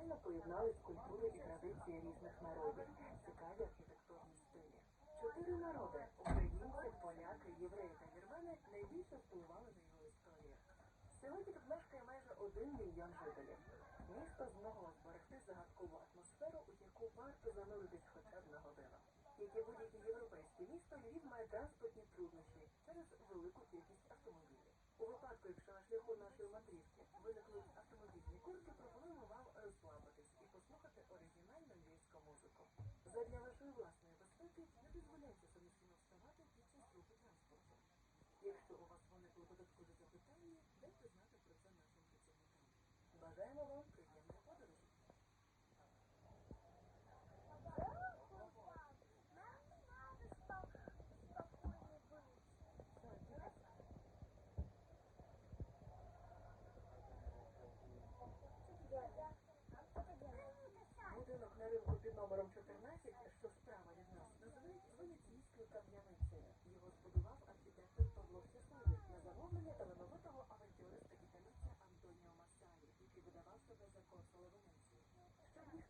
ідеально поєднались культури і традиції різних народів, цікаві архітектурні стилі. Чотири народи українці, поляки, євреї та вірмени найбільше впливали на його історію. Сьогодні тут мешкає майже один мільйон жителів. Місто змогло зберегти загадкову атмосферу, у яку варто зануритись хоча б на годину. Як і будь-яке європейське місто, Львів має транспортні труднощі через велику кількість автомобілів. У випадку, якщо на шляху нашої мандрівки виникли автомобільні Якщо у вас виникли додаткові запитання, дайте знати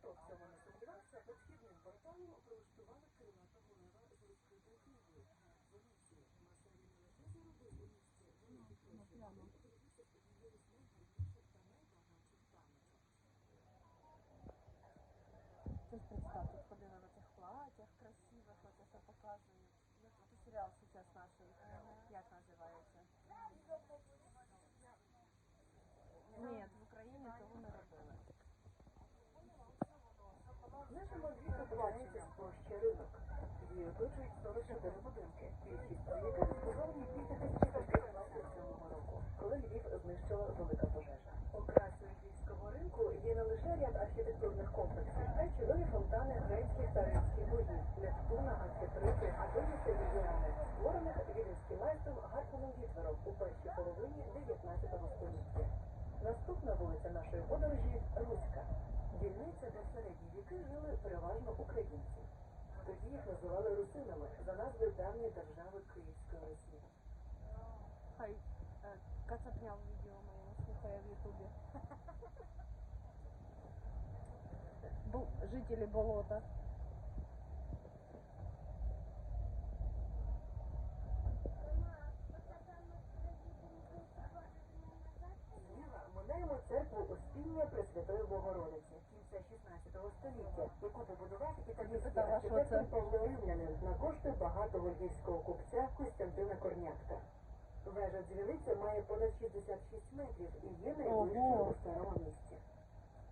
Щоб ніхто в цьому не сумнівався, під східним порталом прилаштували крилатого лева з розкритою книгою «Герб Венеції». Масарі не лише заробив у місті великі гроші, але й об'явився однією з найгарніших та найбагатших пам'яток. Тобто представь, тут ходила в этих платьях красивых, вот это показують. Як от серіал сейчас наш, як називається? Ні, Її оточують 44 будинки, більшість про яких збудовані після 1927 року, коли Львів знищила велика пожежа. Окрасою львівського ринку є не лише ряд архітектурних комплексів, а й чудові фонтани грецьких та римських богів, Нептуна, Амфітрити, Адоніса і Діани, створених віденським майстром Гартманом Вітвером у першій половині 19 століття. Наступна вулиця нашої подорожі Руська. Дільниця, де в середні віки жили переважно українці. Тоді їх називали русинами за назвою давньої держави Київської Росії. Хай е, Кацапня в відео моєму слухає в Ютубі. Жителі болота. 16 століття, яку побудував італійський архітектор? Павло Римлянин на кошти багатого львівського купця Костянтина Корнятка. Вежа дзвіниця має понад 66 метрів і є Ого. у старому місті.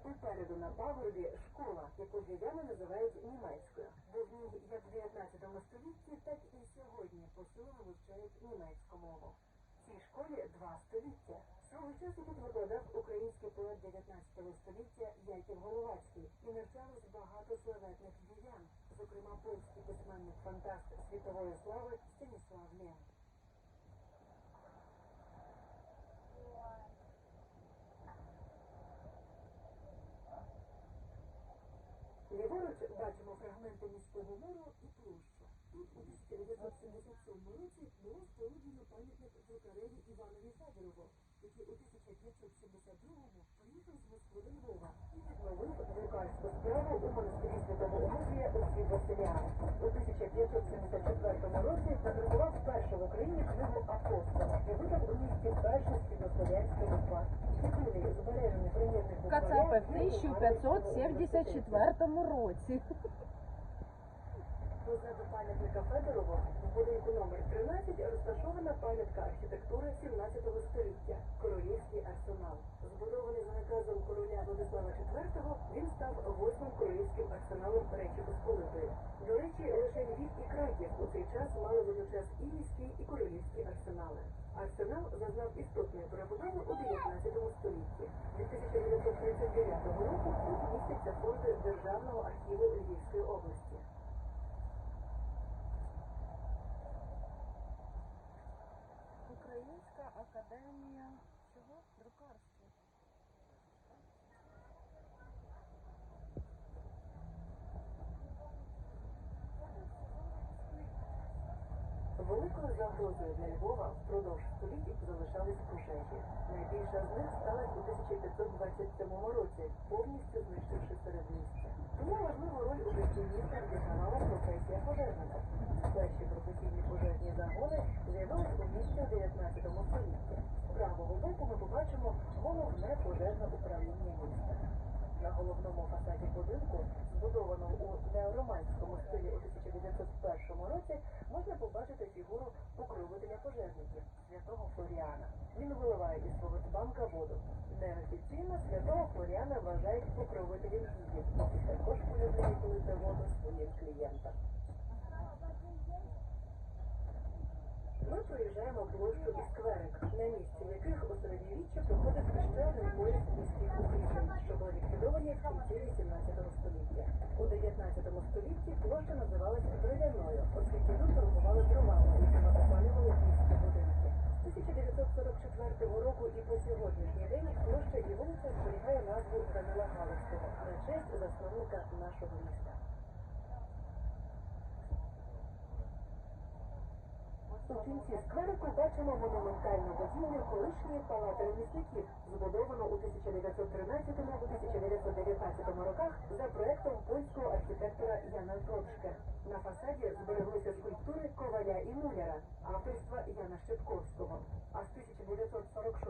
Попереду на пагорбі школа, яку львів'яни називають німецькою. Бо в ній як в 19 столітті, так і сьогодні посилено вивчають німецьку мову. Цій школі два століття. Свого часу тут викладав український поет 19 століття Яків Головацький і навчалось багато славетних львів'ян, зокрема польський письменник фантаст світової слави Станіслав Лем. Ліворуч бачимо фрагменти міського мору і площу. Тут у 1977 році було споруджено пам'ятник друкареві Іванові Федорову, який у 1572-му приїхав з Москви до Львова і відновив друкарську справу у монастирі Святого Онуфрія у світ Василя. У 1574 році надрукував першу в Україні книгу Апостола і видав у місті. Єдиний збережений примірник Кацапи в є у Гарному 1574 році. Позаду пам'ятника Федорову в будинку номер 13 розташована пам'ятка архітектури 17 століття Королівський арсенал. Збудований за наказом короля Владислава IV, він став восьмим королівським арсеналом Речі Посполитої. До речі, лише Львів і Краків у цей час мали водночас і міський, і королівські арсенали. Арсенал зазнав істотної перебудови у 19 столітті. Від 1939 року тут містяться фонди Державного архіву Львівської області. Українська академія чого? Друкарства. Великою загрозою для Львова Впродовж століть залишались пожежі. Найбільша з них сталася у 1527 році, повністю знищивши середмістя. Тому важливу роль у житті міста відігравала професія пожежника. Перші професійні пожежні загони з'явились у місті у 19 столітті. З правого боку ми побачимо головне пожежне управління міста. На головному фасаді будинку, збудованому у неороманському стилі у 1901 році, можна побачити фігуру покровителя пожежників святого Флоріана. Він виливає із свого банка воду. Неофіційно святого Флоріана вважають покровителем дії, і також полюбляє пилити воду своїм клієнтам. Ми проїжджаємо площу і скверик, на місці яких у середньовіччі проходив ще один пояс міських укріплень, що були ліквідовані в кінці 18 століття. У 19 столітті площа називалася Дров'яною, оскільки тут торгували дровами, якими опалювали міські будинки. З 1944 року і по сьогоднішній день площа і вулиця зберігає назву Данила Галицького на честь засновника нашого міста. У кінці скверику бачимо монументальну будівлю колишньої палати ремісників, збудовану у 1913-1919 роках за проектом польського архітектора Яна Тропшке. На фасаді збереглися скульптури Коваля і Муляра, авторства Яна Щепковського. А з 1946